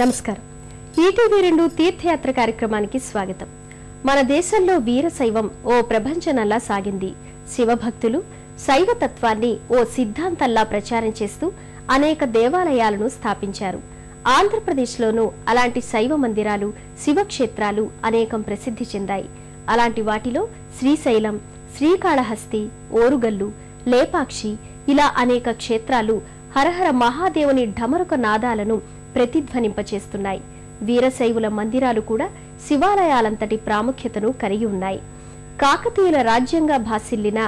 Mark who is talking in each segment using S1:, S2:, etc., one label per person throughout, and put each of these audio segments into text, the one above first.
S1: నమస్కారం. ఈటీవీ రెండు తీర్థయాత్ర కార్యక్రమానికి స్వాగతం. మన దేశంలో వీరశైవం ఓ ప్రపంచనల్లా సాగింది. శివభక్తులు శైవ తత్వాన్ని ఓ సిద్ధాంతంలా ప్రచారం చేస్తూ అనేక దేవాలయాలను స్థాపించారు. ఆంధ్రప్రదేశ్లోనూ అలాంటి శైవ మందిరాలు శివక్షేత్రాలు అనేకం ప్రసిద్ధి చెందాయి. అలాంటి వాటిలో శ్రీశైలం శ్రీకాళహస్తి ఓరుగల్లు లేపాక్షి ఇలా అనేక క్షేత్రాలు హరహర మహాదేవుని ఢమరుక నాదాలను ప్రతిధ్వనింపచేస్తున్నాయి. వీరశైవుల మందిరాలు కూడా శివాలయాలంతటి ప్రాముఖ్యతను కలిగి ఉన్నాయి. కాకతీయుల రాజ్యంగా భాసిల్లిన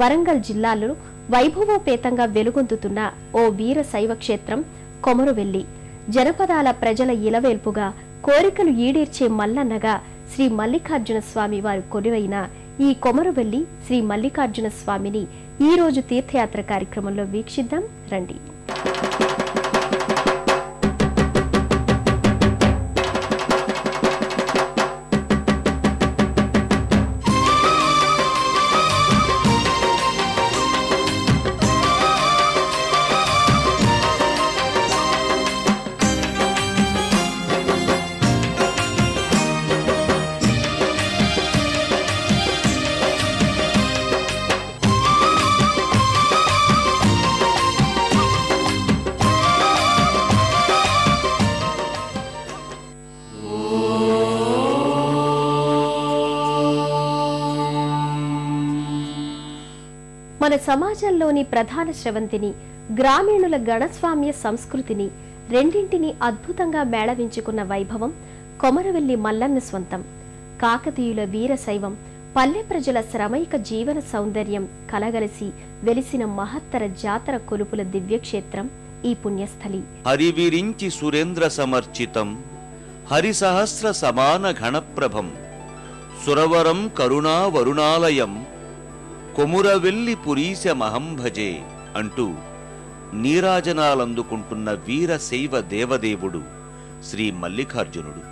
S1: వరంగల్ జిల్లాలో వైభవోపేతంగా వెలుగొందుతున్న ఓ వీర శైవ క్షేత్రం కొమరువెల్లి. జనపదాల ప్రజల ఇలవేల్పుగా కోరికలు ఈడేర్చే మల్లన్నగా శ్రీ మల్లికార్జున స్వామి వారు కొలువైన ఈ కొమరువెల్లి శ్రీ మల్లికార్జున స్వామిని ఈ రోజు తీర్థయాత్ర కార్యక్రమంలో వీక్షిద్దాం. రండి. మన సమాజంలోని ప్రధాన స్రవంతిని గ్రామీణుల గణస్వామ్య సంస్కృతిని రెండింటిని అద్భుతంగా మేళవించుకున్న వైభవం కొమరవెల్లి మల్లన్న స్వంతం. కాకతీయుల వీరశైవం పల్లె ప్రజల శ్రమైక జీవన సౌందర్యం కలగలిసి వెలిసిన మహత్తర జాతర కొలుపుల దివ్యక్షేత్రం ఈ పుణ్యస్థలి.
S2: హరివిరించి సురేంద్ర సమర్చితం హరిసహస్ర సమాన ఘనప్రభం సురవరం కరుణా వరుణాలయం కొమురవెల్లి పురీశ మహంభజే అంటూ నీరాజనాలందుకుంటున్న వీరశైవ దేవదేవుడు శ్రీ మల్లికార్జునుడు.